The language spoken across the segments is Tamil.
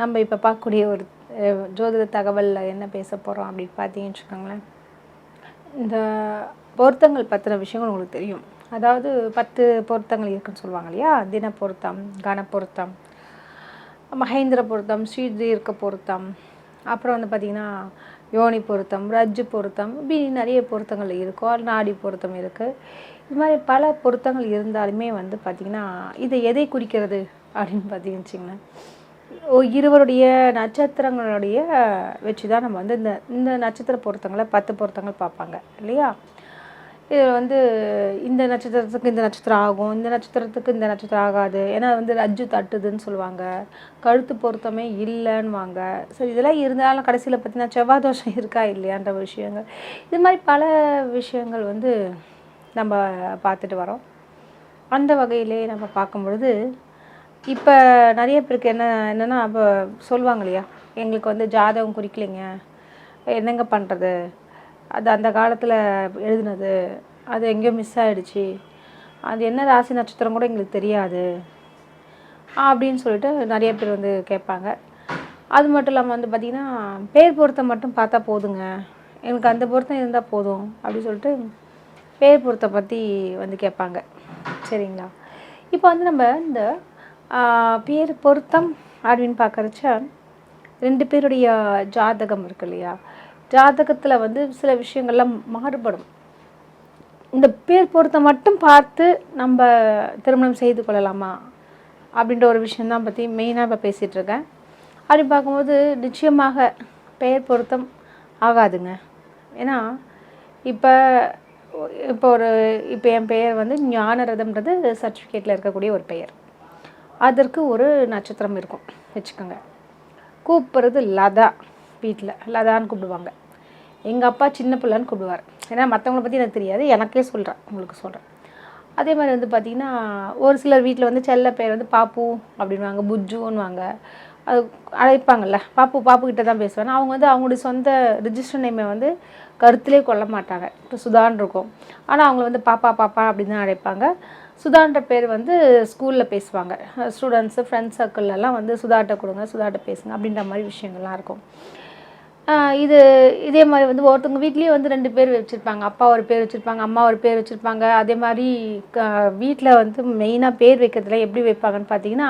நம்ம இப்போ பார்க்கக்கூடிய ஒரு ஜோதிட தகவலில் என்ன பேச போகிறோம் அப்படின்னு பார்த்தீங்கன்னு வச்சுக்கோங்களேன். இந்த பொருத்தங்கள் பற்றின விஷயங்கள் உங்களுக்கு தெரியும். அதாவது பத்து பொருத்தங்கள் இருக்குன்னு சொல்லுவாங்க இல்லையா? தின பொருத்தம் கன பொருத்தம் மகேந்திர பொருத்தம் ஸ்ரீதீர்க்க பொருத்தம் அப்புறம் வந்து பார்த்திங்கன்னா யோனி பொருத்தம் ரஜ்ஜு பொருத்தம் இப்படி நிறைய பொருத்தங்கள் இருக்கும் நாடி பொருத்தம் இருக்குது இது மாதிரி பல பொருத்தங்கள் இருந்தாலுமே வந்து பார்த்திங்கன்னா இது எதை குறிக்கிறது அப்படின்னு பார்த்தீங்கன்னு வச்சிங்கன்னா இருவருடைய நட்சத்திரங்களுடைய வச்சு தான் நம்ம வந்து இந்த இந்த நட்சத்திர பொருத்தங்களை பத்து பொருத்தங்கள் பார்ப்பாங்க இல்லையா? இதில் வந்து இந்த நட்சத்திரத்துக்கு இந்த நட்சத்திரம் ஆகும் இந்த நட்சத்திரத்துக்கு இந்த நட்சத்திரம் ஆகாது. ஏன்னா வந்து ரஜ்ஜு தட்டுதுன்னு சொல்லுவாங்க. கழுத்து பொருத்தமே இல்லைன்னுவாங்க. சரி இதெல்லாம் இருந்தாலும் கடைசியில் பார்த்தீங்கன்னா செவ்வாய் தோஷம் இருக்கா இல்லையான்ற விஷயங்கள். இது மாதிரி பல விஷயங்கள் வந்து நம்ம பார்த்துட்டு வரோம். அந்த வகையிலே நம்ம பார்க்கும் பொழுது இப்போ நிறைய பேருக்கு என்ன என்னென்னா அப்போ சொல்லுவாங்க இல்லையா? எங்களுக்கு வந்து ஜாதகம் குறிக்கலைங்க. என்னங்க பண்ணுறது அது அந்த காலத்தில் எழுதுனது. அது எங்கேயோ மிஸ் ஆகிடுச்சி அது என்ன ராசி நட்சத்திரம் கூட எங்களுக்கு தெரியாது. அப்படின்னு சொல்லிட்டு நிறைய பேர் வந்து கேட்பாங்க. அது மட்டும் இல்லாமல் வந்து பார்த்திங்கன்னா பேர் பொருத்தம் மட்டும் பார்த்தா போதுங்க. எனக்கு அந்த பொருத்தம் இருந்தால் போதும் அப்படின்னு சொல்லிட்டு பேர் பொருத்தம் பற்றி வந்து கேட்பாங்க. சரிங்களா? இப்போ வந்து நம்ம இந்த பேர் பொருத்தம் அப்படின்னு பார்க்குறச்ச ரெண்டு பேருடைய ஜாதகம் இருக்கு இல்லையா? ஜாதகத்தில் வந்து சில விஷயங்கள்லாம் மாறுபடும். இந்த பேர் பொருத்தம் மட்டும் பார்த்து நம்ம திருமணம் செய்து கொள்ளலாமா? அப்படின்ற ஒரு விஷயந்தான் பற்றி மெயினாக இப்போ பேசிகிட்ருக்கேன் அப்படி பார்க்கும்போது நிச்சயமாக பெயர் பொருத்தம் ஆகாதுங்க. ஏன்னா இப்போ இப்போ ஒரு இப்போ என் பெயர் வந்து ஞானரதம்ன்றது சர்டிஃபிகேட்டில் இருக்கக்கூடிய ஒரு பெயர். அதற்கு ஒரு நட்சத்திரம் இருக்கும். வச்சுக்கோங்க. கூப்பிட்றது லதா வீட்டில் லதான்னு கூப்பிடுவாங்க. எங்கள் அப்பா சின்ன பிள்ளைன்னு கூப்பிடுவார். ஏன்னா மற்றவங்கள பற்றி எனக்கு தெரியாது. எனக்கே சொல்கிறேன் உங்களுக்கு சொல்கிறேன் அதே மாதிரி வந்து பார்த்திங்கன்னா ஒரு சிலர் வீட்டில் வந்து செல்ல பேர் வந்து பாப்பு அப்படின்வாங்க புஜ்ஜுன்னுவாங்க. அது அழைப்பாங்கள்ல பாப்பு பாப்பு கிட்ட தான் பேசுவாங்க. அவங்க வந்து அவங்களுடைய சொந்த ரிஜிஸ்டர் நேமை வந்து கருத்திலே கொள்ள மாட்டாங்க. இப்போ சுதான் இருக்கும். ஆனால் அவங்கள வந்து பாப்பா பாப்பா அப்படின்னு தான் அழைப்பாங்க. சுதான்ற பேர் வந்து ஸ்கூலில் பேசுவாங்க. ஸ்டூடெண்ட்ஸு ஃப்ரெண்ட்ஸ் சர்க்கிள்லலாம் வந்து சுதாட்ட கொடுங்க சுதாட்ட பேசுங்க அப்படின்ற மாதிரி விஷயங்கள்லாம் இருக்கும். இது இதே மாதிரி வந்து ஒருத்தவங்க வீட்லேயே வந்து ரெண்டு பேர் வச்சுருப்பாங்க. அப்பா ஒரு பேர் வச்சுருப்பாங்க அம்மா ஒரு பேர் வச்சுருப்பாங்க. அதே மாதிரி க வீட்டில் வந்து மெயினாக பேர் வைக்கிறதுல எப்படி வைப்பாங்கன்னு பார்த்தீங்கன்னா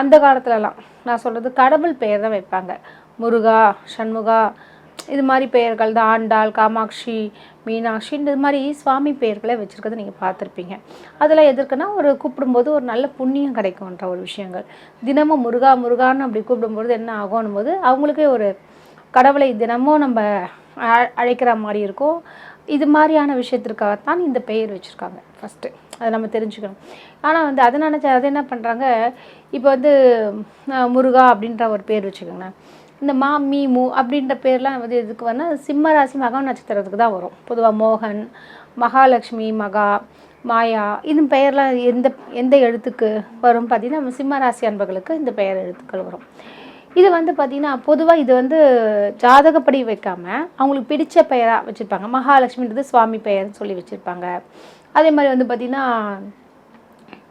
அந்த காலத்துலலாம் நான் சொல்கிறது கடவுள் பெயர் தான் வைப்பாங்க. முருகா சண்முகா இது மாதிரி பெயர்கள் தான் ஆண்டாள் காமாட்சி மீனாட்சி இது மாதிரி சுவாமி பெயர்களை வச்சுருக்கிறத நீங்கள் பார்த்துருப்பீங்க. அதெல்லாம் எதற்குன்னா ஒரு கூப்பிடும்போது ஒரு நல்ல புண்ணியம் கிடைக்கும்ன்ற ஒரு விஷயங்கள். தினமும் முருகா முருகான்னு அப்படி கூப்பிடும்போது என்ன ஆகும்னும் போது அவங்களுக்கே ஒரு கடவுளை தினமும் நம்ம அழைக்கிற மாதிரி இருக்கும். இது மாதிரியான விஷயத்திற்காகத்தான் இந்த பெயர் வச்சுருக்காங்க ஃபஸ்ட்டு அதை நம்ம தெரிஞ்சுக்கணும். ஆனால் வந்து அதை நினச்சா அதை என்ன பண்ணுறாங்க இப்போ வந்து முருகா அப்படின்ற ஒரு பேர் வச்சுக்கோங்களேன். இந்த மா மீ மு அப்படின்ற பேர்லாம் வந்து எதுக்கு வேணா சிம்ம ராசி மகா நட்சத்திரத்துக்கு தான் வரும். பொதுவாக மோகன் மகாலட்சுமி மகா மாயா இது பெயர்லாம் எந்த எந்த எழுத்துக்கு வரும் பார்த்திங்கன்னா நம்ம சிம்ம ராசி அன்பர்களுக்கு இந்த பெயர் எழுத்துக்கள் வரும். இது வந்து பார்த்திங்கன்னா பொதுவாக இது வந்து ஜாதகப்படி வைக்காமல் அவங்களுக்கு பிடித்த பெயராக வச்சுருப்பாங்க. மகாலட்சுமின்றது சுவாமி பெயர்னு சொல்லி வச்சுருப்பாங்க. அதே மாதிரி வந்து பார்த்திங்கன்னா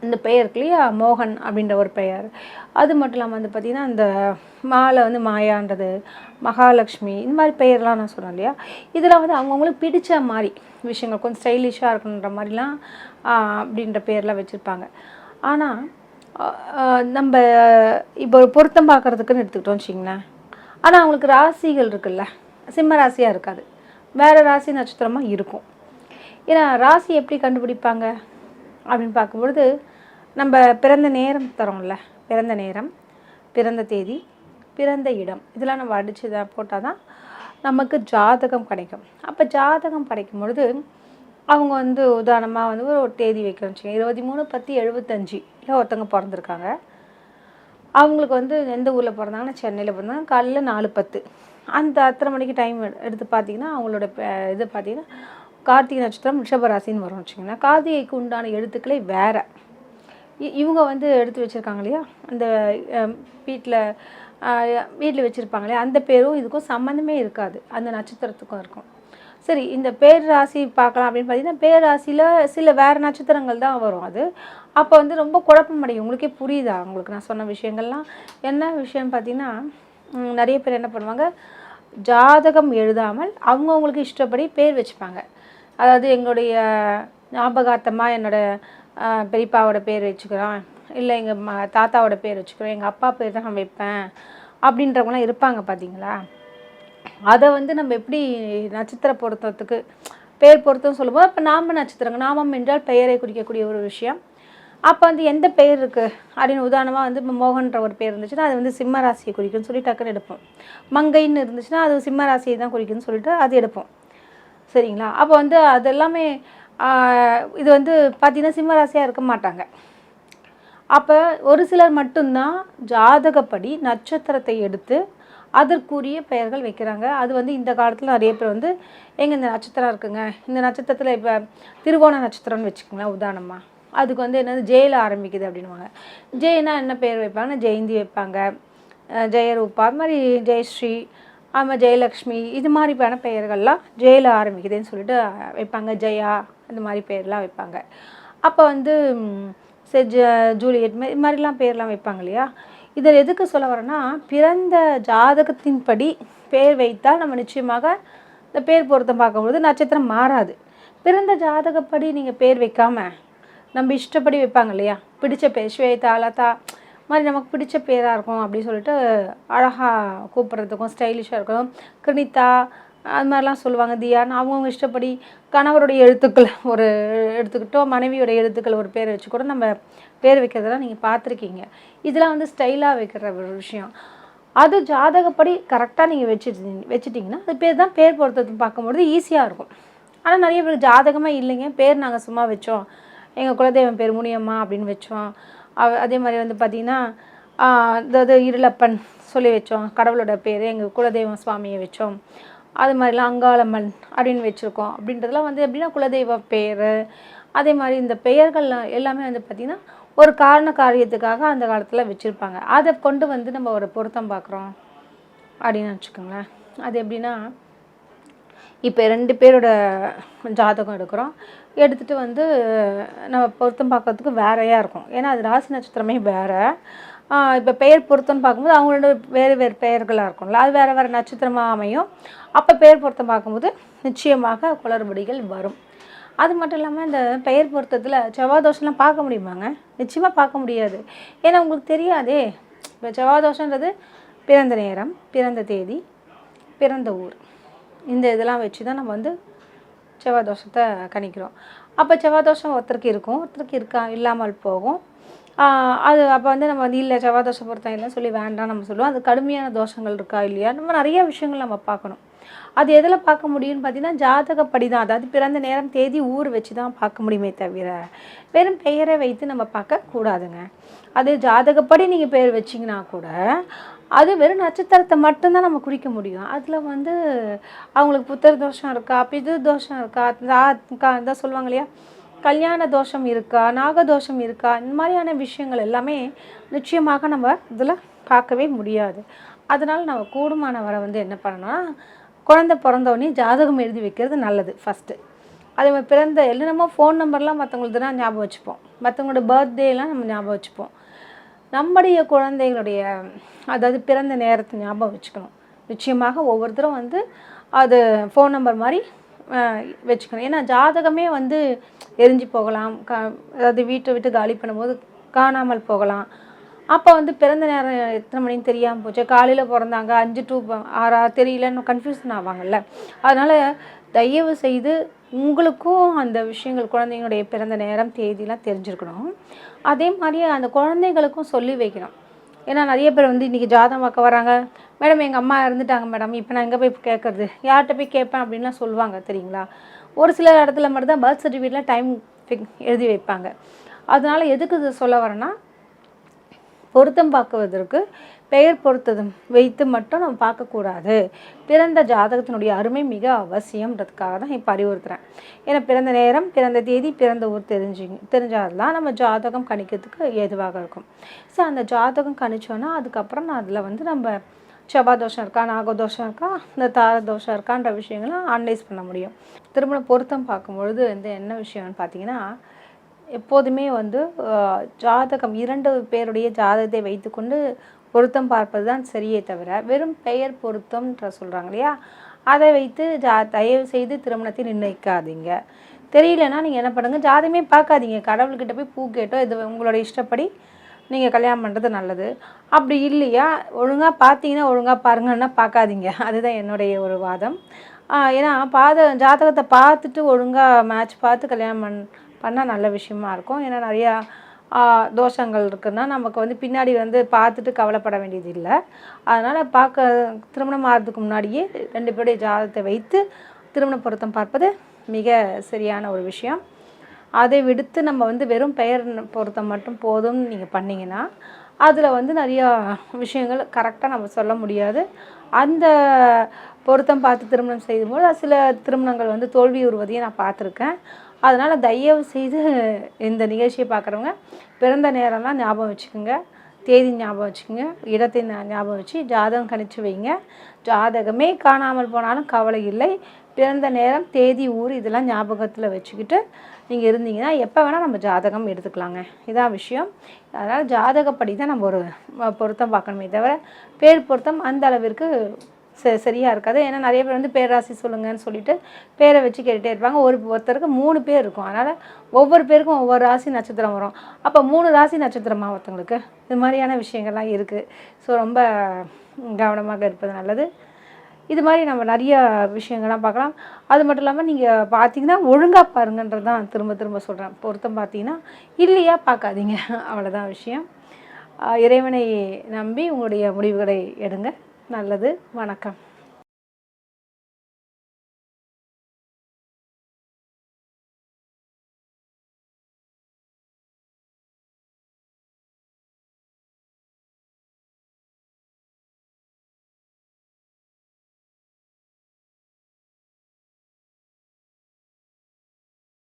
இந்த பெயர் இருக்கு இல்லையா? மோகன் அப்படின்ற ஒரு பெயர். அது மட்டும் இல்லாமல் வந்து பார்த்திங்கன்னா அந்த மாலை வந்து மாயான்றது மகாலட்சுமி இந்த மாதிரி பெயர்லாம் நான் சொன்னேன் இல்லையா? இதெல்லாம் வந்து அவங்கவுங்களுக்கு பிடித்த மாதிரி விஷயங்கள் கொஞ்சம் ஸ்டைலிஷாக இருக்கணுன்ற மாதிரிலாம் அப்படின்ற பேர்லாம் வச்சுருப்பாங்க. ஆனால் நம்ம இப்போ ஒரு பொருத்தம் பார்க்குறதுக்குன்னு எடுத்துக்கிட்டோம் வச்சிங்களேன் ஆனால் அவங்களுக்கு ராசிகள் இருக்குல்ல? சிம்ம ராசியாக இருக்காது. வேறு ராசி நட்சத்திரமாக இருக்கும். ஏன்னா ராசி எப்படி கண்டுபிடிப்பாங்க? அப்படின்னு பார்க்கும்பொழுது நம்ம பிறந்த நேரம் தரோம்ல பிறந்த நேரம் பிறந்த தேதி பிறந்த இடம் இதெல்லாம் நம்ம அடித்து தான் போட்டால் தான் நமக்கு ஜாதகம் கிடைக்கும். அப்போ ஜாதகம் கிடைக்கும் பொழுது அவங்க வந்து உதாரணமாக வந்து ஒரு தேதி வைக்கணும் வச்சுக்கோங்க. இருபத்தி மூணு பத்து எழுபத்தஞ்சு இல்லை ஒருத்தவங்க பிறந்திருக்காங்க. அவங்களுக்கு வந்து எந்த ஊரில் பிறந்தாங்கன்னா சென்னையில் பிறந்தாங்க. காலையில் நாலு பத்து. அந்த அத்தனை மணிக்கு டைம் எடுத்து பார்த்தீங்கன்னா அவங்களோட இது பார்த்தீங்கன்னா கார்த்திகை நட்சத்திரம் ரிஷபராசின்னு வரும் வச்சுக்கோங்களேன் கார்த்திகைக்கு உண்டான எழுத்துக்களை வேறு. இவங்க வந்து எடுத்து வச்சுருக்காங்க இல்லையா? அந்த வீட்டில் வீட்டில் வச்சுருப்பாங்க இல்லையா? அந்த பேரும் இதுக்கும் சம்மந்தமே இருக்காது. அந்த நட்சத்திரத்துக்கும் இருக்கும். சரி இந்த பேர் ராசி பார்க்கலாம் அப்படின்னு பார்த்தீங்கன்னா பேராசியில் சில வேறு நட்சத்திரங்கள் தான் வரும் அது. அப்போ வந்து ரொம்ப குழப்பம் அடையும். உங்களுக்கே புரியுதா? உங்களுக்கு நான் சொன்ன விஷயங்கள்லாம். என்ன விஷயம்னு பார்த்தீங்கன்னா நிறைய பேர் என்ன பண்ணுவாங்க? ஜாதகம் எழுதாமல் அவங்கவுங்களுக்கு இஷ்டப்படி பேர் வச்சுப்பாங்க. அதாவது எங்களுடைய ஞாபகார்த்தமாக என்னோட பெரியப்பாவோட பேர் வச்சுக்கிறோம். இல்லை எங்கள் ம தாத்தாவோட பேர் வச்சுக்கிறோம். எங்கள் அப்பா பேர் தான் நான் வைப்பேன். அப்படின்றவங்களாம் இருப்பாங்க பார்த்தீங்களா அதை வந்து நம்ம எப்படி நட்சத்திர பொருத்தத்துக்கு பெயர் பொருத்தம் சொல்லும்போது அப்போ நாம நட்சத்திரங்க நாமம் என்றால் பெயரை குறிக்கக்கூடிய ஒரு விஷயம். அப்போ வந்து எந்த பெயர் இருக்குது அப்படின்னு உதாரணமாக வந்து இப்போ மோகன்ற ஒரு பேர் இருந்துச்சுன்னா அது வந்து சிம்ம ராசியை குறிக்குன்னு சொல்லி டக்குன்னு எடுப்போம். மங்கைன்னு இருந்துச்சுன்னா அது சிம்ம ராசியை தான் குறிக்குன்னு சொல்லிட்டு அது எடுப்போம். சரிங்களா? அப்போ வந்து அது எல்லாமே இது வந்து பார்த்திங்கன்னா சிம்மராசியாக இருக்க மாட்டாங்க. அப்போ ஒரு சிலர் மட்டும்தான் ஜாதகப்படி நட்சத்திரத்தை எடுத்து அதற்குரிய பெயர்கள் வைக்கிறாங்க. அது வந்து இந்த காலத்தில் நிறைய பேர் வந்து எங்கே இந்த நட்சத்திரம் இருக்குங்க. இந்த நட்சத்திரத்தில் இப்போ திருவோண நட்சத்திரம்னு வச்சுக்கோங்களேன் உதாரணமாக அதுக்கு வந்து என்னது? ஜெயில ஆரம்பிக்குது அப்படின்வாங்க ஜெயினா என்ன பேர் வைப்பாங்கன்னா ஜெயந்தி வைப்பாங்க. ஜெயரூபா அது மாதிரி ஜெயஸ்ரீ ஆமாம் ஜெயலக்ஷ்மி இது மாதிரியான பெயர்கள்லாம் ஜெயில ஆரம்பிக்குதுன்னு சொல்லிட்டு வைப்பாங்க. ஜெயா இந்த மாதிரி பேர்லாம் வைப்பாங்க. அப்போ வந்து ம், ஜூலியட் இது மாதிரிலாம் பேர்லாம் வைப்பாங்க இல்லையா? இதில் எதுக்கு சொல்ல வரேன்னா பிறந்த ஜாதகத்தின்படி பேர் வைத்தால் நம்ம நிச்சயமாக இந்த பேர் பொருத்தம் பார்க்கும்பொழுது நட்சத்திரம் மாறாது. பிறந்த ஜாதகப்படி நீங்கள் பேர் வைக்காம நம்ம இஷ்டப்படி வைப்பாங்க இல்லையா? பிடிச்ச பேர் ஸ்வேதா லதா மாதிரி நமக்கு பிடிச்ச பேராக இருக்கும் அப்படின்னு சொல்லிட்டு அழகாக கூப்பிட்றதுக்கும் ஸ்டைலிஷாக இருக்கும் கிருணிதா அது மாதிரிலாம் சொல்லுவாங்க. தியான்னு அவங்கவுங்க இஷ்டப்படி கணவருடைய எழுத்துக்கள் ஒரு எடுத்துக்கிட்டோம் மனைவியோட எழுத்துக்கள் ஒரு பேர் வச்சு கூட நம்ம பேர் வைக்கிறதெல்லாம் நீங்கள் பார்த்துருக்கீங்க. இதெல்லாம் வந்து ஸ்டைலாக வைக்கிற ஒரு விஷயம். அது ஜாதகப்படி கரெக்டாக நீங்கள் வச்சுட்டு வச்சுட்டிங்கன்னா அது பேர் தான் பேர் பொறுத்தது பார்க்கும்பொழுது ஈஸியாக இருக்கும். ஆனால் நிறைய பேர் ஜாதகமே இல்லைங்க. பேர் நாங்கள் சும்மா வச்சோம். எங்கள் குலதெய்வம் பேர் முனியம்மா அப்படின்னு வச்சோம். அதே மாதிரி வந்து பார்த்திங்கன்னா அதாவது இருளப்பன் சொல்லி வச்சோம். கடவுளோட பேர் எங்கள் குலதெய்வம் சுவாமியை வச்சோம். அது மாதிரிலாம் அங்காளம்மன் அப்படின்னு வச்சுருக்கோம். அப்படின்றதுலாம் வந்து எப்படின்னா குலதெய்வ பேர். அதே மாதிரி இந்த பெயர்கள்லாம் எல்லாமே வந்து பார்த்திங்கன்னா ஒரு காரண காரியத்துக்காக அந்த காலத்தில் வச்சுருப்பாங்க. அதை கொண்டு வந்து நம்ம ஒரு பொருத்தம் பார்க்குறோம் அப்படின்னு வச்சுக்கோங்களேன். அது எப்படின்னா இப்போ ரெண்டு பேரோட ஜாதகம் எடுக்கிறோம். எடுத்துகிட்டு வந்து நம்ம பொருத்தம் பார்க்கறதுக்கு வேறையாக இருக்கும். ஏன்னா அது ராசி நட்சத்திரமே வேறு. இப்போ பெயர் பொருத்தம் பார்க்கும்போது அவங்களோட வேறு வேறு பெயர்களாக இருக்கும்ல. அது வேறு வேறு நட்சத்திரமாக அமையும். அப்போ பெயர் பொருத்தம் பார்க்கும்போது நிச்சயமாக குளறுபடிகள் வரும். அது மட்டும் இல்லாமல் இந்த பெயர் பொருத்தத்தில் செவ்வாய் தோஷம்லாம் பார்க்க முடியுமாங்க? நிச்சயமாக பார்க்க முடியாது. ஏன்னா உங்களுக்கு தெரியாதே. இப்போ செவ்வாய் தோஷன்றது பிறந்த நேரம் பிறந்த தேதி பிறந்த ஊர். இந்த இதெல்லாம் வச்சு தான் நம்ம வந்து செவ்வாய் தோஷத்தை கணிக்கிறோம். அப்போ செவ்வாய் தோஷம் ஒருத்தருக்கு இருக்கும். ஒருத்தருக்கு இருக்கா? இல்லாமல் போகும். அது அப்போ வந்து நம்ம வந்து இல்லை செவ்வாய் தோஷம் பொருத்தம் இல்லைன்னு சொல்லி வேண்டாம் நம்ம சொல்லுவோம். அது கடுமையான தோஷங்கள் இருக்கா? இல்லையா? நம்ம நிறைய விஷயங்கள் நம்ம பார்க்கணும். அது எதில் பார்க்க முடியும்னு பார்த்தீங்கன்னா ஜாதகப்படி தான் அதாவது பிறந்த நேரம் தேதி ஊர் வச்சு தான் பார்க்க முடியுமே தவிர வெறும் பெயரை வைத்து நம்ம பார்க்கக்கூடாதுங்க. அது ஜாதகப்படி நீங்கள் பெயர் வச்சிங்கன்னா கூட அது வெறும் நட்சத்திரத்தை மட்டும்தான் நம்ம குறிக்க முடியும். அதில் வந்து அவங்களுக்கு புத்தர் தோஷம் இருக்கா பிது தோஷம் இருக்கா தான் சொல்லுவாங்க இல்லையா? கல்யாண தோஷம் இருக்கா நாகதோஷம் இருக்கா இந்த மாதிரியான விஷயங்கள் எல்லாமே நிச்சயமாக நம்ம இதில் பார்க்கவே முடியாது. அதனால் நம்ம கூடுமானவரை வந்து என்ன பண்ணணும்னா குழந்தை பிறந்தோடனே ஜாதகம் எழுதி வைக்கிறது நல்லது ஃபஸ்ட்டு அதே மாதிரி பிறந்த எல்லா ஃபோன் நம்பர்லாம் மற்றவங்களுக்கு தான் ஞாபகம் வச்சுப்போம். மற்றவங்களோட பர்த்டேலாம் நம்ம ஞாபகம் வச்சுப்போம். நம்முடைய குழந்தைகளுடைய அதாவது பிறந்த நேரத்தை ஞாபகம் வச்சுக்கணும். நிச்சயமாக ஒவ்வொருத்தரும் வந்து அது ஃபோன் நம்பர் மாதிரி வச்சுக்கணும். ஏன்னா ஜாதகமே வந்து எரிஞ்சு போகலாம். க அதாவது வீட்டை விட்டு காலி பண்ணும்போது காணாமல் போகலாம். அப்போ வந்து பிறந்த நேரம் எத்தனை மணின்னு தெரியாமல் போச்சு. காலையில் பிறந்தாங்க. அஞ்சு டூ ஆறா தெரியலன்னு கன்ஃபியூஷன் ஆவாங்கல்ல. அதனால் தயவு செய்து உங்களுக்கும் அந்த விஷயங்கள் குழந்தைங்களுடைய பிறந்த நேரம் தேதிலாம் தெரிஞ்சிருக்கணும். அதே மாதிரி அந்த குழந்தைங்களுக்கும் சொல்லி வைக்கணும். ஏன்னா நிறைய பேர் வந்து இன்றைக்கி ஜாதகம் பார்க்க வராங்க. மேடம் எங்கள் அம்மா இருந்துட்டாங்க மேடம். இப்போ நான் எங்கே போய் கேட்குறது? யார்கிட்ட போய் கேட்பேன்? அப்படின்லாம் சொல்லுவாங்க தெரியுங்களா? ஒரு சில இடத்துல மட்டும் தான் பர்த் சர்டிஃபிகேட்டில் டைம் எழுதி வைப்பாங்க. அதனால் எதுக்கு இது சொல்ல வரேன்னா பொருத்தம் பார்க்குவதற்கு பெயர் பொறுத்தது வைத்து மட்டும் நம்ம பார்க்கக்கூடாது. பிறந்த ஜாதகத்தினுடைய அருமை மிக அவசியம்ன்றதுக்காக தான் இப்போ அறிவுறுத்துகிறேன் ஏன்னா பிறந்த நேரம் பிறந்த தேதி பிறந்த ஊர் தெரிஞ்சுங்க தெரிஞ்சாதான் நம்ம ஜாதகம் கணிக்கிறதுக்கு ஏதுவாக இருக்கும். ஸோ அந்த ஜாதகம் கணிச்சோன்னா அதுக்கப்புறம் நான் அதில் வந்து நம்ம செவ்வாய் தோஷம் இருக்கா நாக தோஷம் இருக்கா இந்த தார தோஷம் இருக்கான்ற விஷயங்கள்லாம் அனலைஸ் பண்ண முடியும். திருமண பொருத்தம் பார்க்கும்பொழுது வந்து என்ன விஷயம்னு பார்த்தீங்கன்னா எப்போதுமே வந்து ஜாதகம் இரண்டு பேருடைய ஜாதகத்தை வைத்துக்கொண்டு பொருத்தம் பார்ப்பது தான் சரியே தவிர வெறும் பெயர் பொருத்தம்ன்ற சொல்கிறாங்க இல்லையா? அதை வைத்து ஜா தயவு செய்து திருமணத்தை நிர்ணயிக்காதீங்க. தெரியலன்னா நீங்கள் என்ன பண்ணுங்கள் ஜாதியுமே பார்க்காதீங்க. கடவுள்கிட்ட போய் பூ கேட்டோ இது உங்களோட இஷ்டப்படி நீங்கள் கல்யாணம் பண்ணுறது நல்லது. அப்படி இல்லையா? ஒழுங்காக பார்த்தீங்கன்னா ஒழுங்காக பாருங்கன்னா பார்க்காதீங்க. அதுதான் என்னுடைய ஒரு வாதம். ஏன்னா பாத ஜாதகத்தை பார்த்துட்டு ஒழுங்காக மேட்ச் பார்த்து கல்யாணம் பண் பண்ணால் நல்ல விஷயமா இருக்கும். ஏன்னா நிறையா தோஷங்கள் இருக்குன்னா நமக்கு வந்து பின்னாடி வந்து பார்த்துட்டு கவலைப்பட வேண்டியது இல்லை. அதனால் பார்க்க திருமணம் ஆகிறதுக்கு முன்னாடியே ரெண்டு பேருடைய ஜாதகத்தை வைத்து திருமண பொருத்தம் பார்ப்பது மிக சரியான ஒரு விஷயம். அதை விடுத்து நம்ம வந்து வெறும் பெயர் பொருத்தம் மட்டும் போதும்னு நீங்கள் பண்ணிங்கன்னா அதில் வந்து நிறையா விஷயங்கள் கரெக்டாக நம்ம சொல்ல முடியாது. அந்த பொருத்தம் பார்த்து திருமணம் செய்யும்போது சில திருமணங்கள் வந்து தோல்வி உருவதையும் நான் பார்த்துருக்கேன். அதனால் தயவு செய்து இந்த நிகழ்ச்சியை பார்க்குறவங்க பிறந்த நேரம்லாம் ஞாபகம் வச்சுக்கோங்க. தேதி ஞாபகம் வச்சுக்கோங்க. இடத்தை ஞாபகம் வச்சு ஜாதகம் கணிச்சு வைங்க. ஜாதகமே காணாமல் போனாலும் கவலை இல்லை. பிறந்த நேரம் தேதி ஊர் இதெல்லாம் ஞாபகத்தில் வச்சுக்கிட்டு நீங்கள் இருந்தீங்கன்னா எப்போ வேணால் நம்ம ஜாதகம் எடுத்துக்கலாங்க. இதான் விஷயம். அதனால் ஜாதகப்படி தான் நம்ம ஒரு பொருத்தம் பார்க்கணுமே தவிர பேர் பொருத்தம் அந்த அளவிற்கு ச சரியாக இருக்காது. ஏன்னா நிறைய பேர் வந்து பேராசி சொல்லுங்கன்னு சொல்லிட்டு பேரை வச்சு கேட்டுகிட்டே இருப்பாங்க. ஒரு ஒருத்தருக்கு மூணு பேர் இருக்கும். அதனால் ஒவ்வொரு பேருக்கும் ஒவ்வொரு ராசி நட்சத்திரம் வரும். அப்போ மூணு ராசி நட்சத்திரமாக ஒருத்தங்களுக்கு? இது மாதிரியான விஷயங்கள்லாம் இருக்குது ஸோ ரொம்ப கவனமாக இருப்பது நல்லது. இது மாதிரி நம்ம நிறைய விஷயங்கள்லாம் பார்க்கலாம். அது மட்டும் இல்லாமல் நீங்கள் பார்த்தீங்கன்னா ஒழுங்காக பாருங்கன்றது தான் திரும்ப திரும்ப சொல்கிறேன் பொருத்தம் பார்த்தீங்கன்னா இல்லையா பார்க்காதீங்க. அவ்வளோதான் விஷயம். இறைவனை நம்பி உங்களுடைய முடிவுகளை எடுங்க. நல்லது. வணக்கம்.